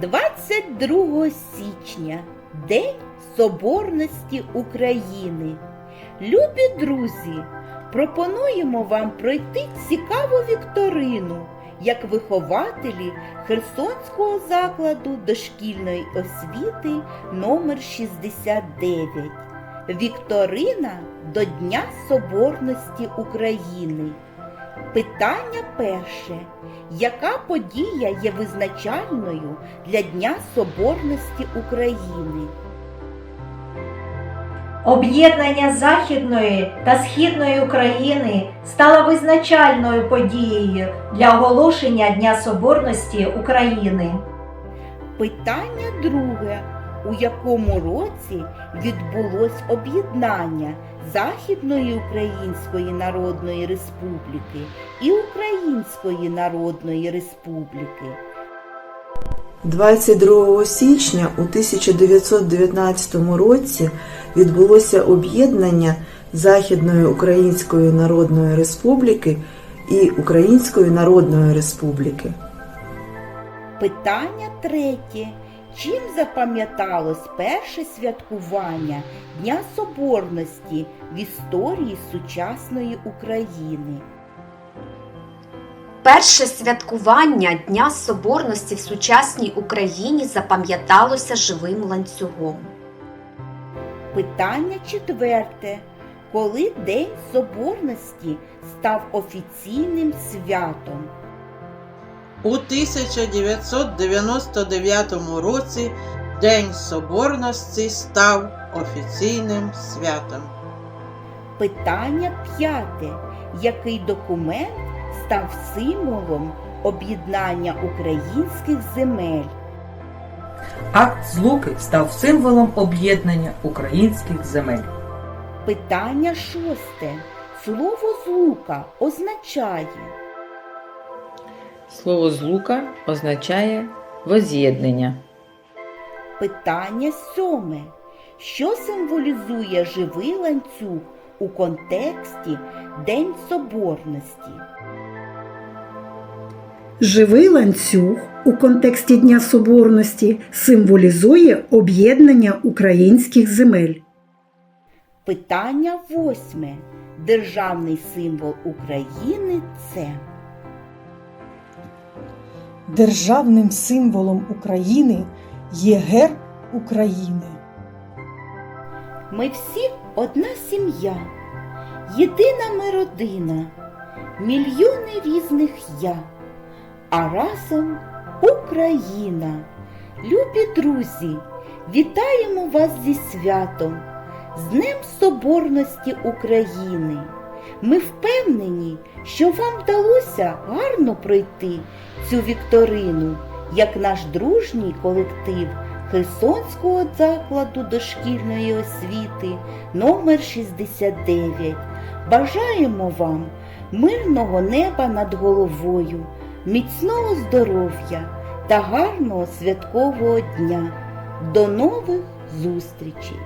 22 січня День Соборності України. Любі друзі, пропонуємо вам пройти цікаву вікторину як вихователі Херсонського закладу дошкільної освіти номер 69. Вікторина до Дня Соборності України. Питання перше. Яка подія є визначальною для Дня Соборності України? Об'єднання Західної та Східної України стало визначальною подією для оголошення Дня Соборності України. Питання друге. У якому році відбулось об'єднання Західної Української Народної Республіки і Української Народної Республіки? 22 січня у 1919 році відбулося об'єднання Західної Української Народної Республіки і Української Народної Республіки. Питання третє. Чим запам'яталось перше святкування Дня Соборності в історії сучасної України? Перше святкування Дня Соборності в сучасній Україні запам'яталося живим ланцюгом. Питання четверте. Коли День Соборності став офіційним святом? У 1999 році День Соборності став офіційним святом. Питання п'яте. Який документ став символом об'єднання українських земель? Акт Злуки став символом об'єднання українських земель. Питання шосте. Слово злука означає Слово злука означає воз'єднання. питання сьоме. Що символізує живий ланцюг у контексті День Соборності? Живий ланцюг у контексті Дня Соборності символізує об'єднання українських земель. Питання восьме. Державний символ України це Державним символом України є герб України. Ми всі одна сім'я, єдина ми родина, мільйони різних я, а разом Україна. Любі друзі, вітаємо вас зі святом, з Днем Соборності України. Ми впевнені, що вам вдалося гарно пройти цю вікторину, як наш дружній колектив Херсонського закладу дошкільної освіти номер 69. Бажаємо вам мирного неба над головою, міцного здоров'я та гарного святкового дня. До нових зустрічей!